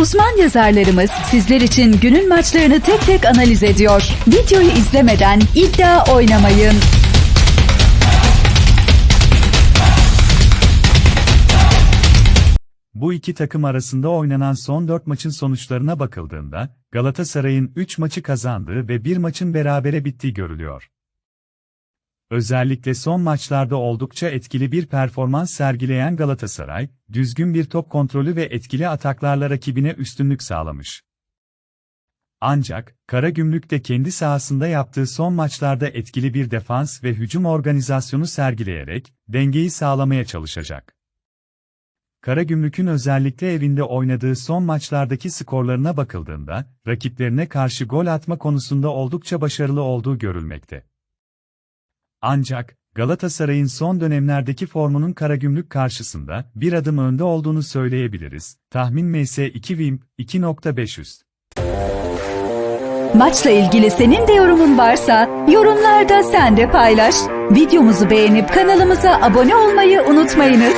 Uzman yazarlarımız sizler için günün maçlarını tek tek analiz ediyor. Videoyu izlemeden iddia oynamayın. Bu iki takım arasında oynanan son 4 maçın sonuçlarına bakıldığında, Galatasaray'ın 3 maçı kazandığı ve 1 maçın berabere bittiği görülüyor. Özellikle son maçlarda oldukça etkili bir performans sergileyen Galatasaray, düzgün bir top kontrolü ve etkili ataklarla rakibine üstünlük sağlamış. Ancak, Karagümrük de kendi sahasında yaptığı son maçlarda etkili bir defans ve hücum organizasyonu sergileyerek, dengeyi sağlamaya çalışacak. Karagümrük'ün özellikle evinde oynadığı son maçlardaki skorlarına bakıldığında, rakiplerine karşı gol atma konusunda oldukça başarılı olduğu görülmekte. Ancak, Galatasaray'ın son dönemlerdeki formunun Karagümrük karşısında bir adım önde olduğunu söyleyebiliriz. Tahmin MS2 Wimp 2.500 Maçla ilgili senin de yorumun varsa yorumlarda sen de paylaş. Videomuzu beğenip kanalımıza abone olmayı unutmayınız.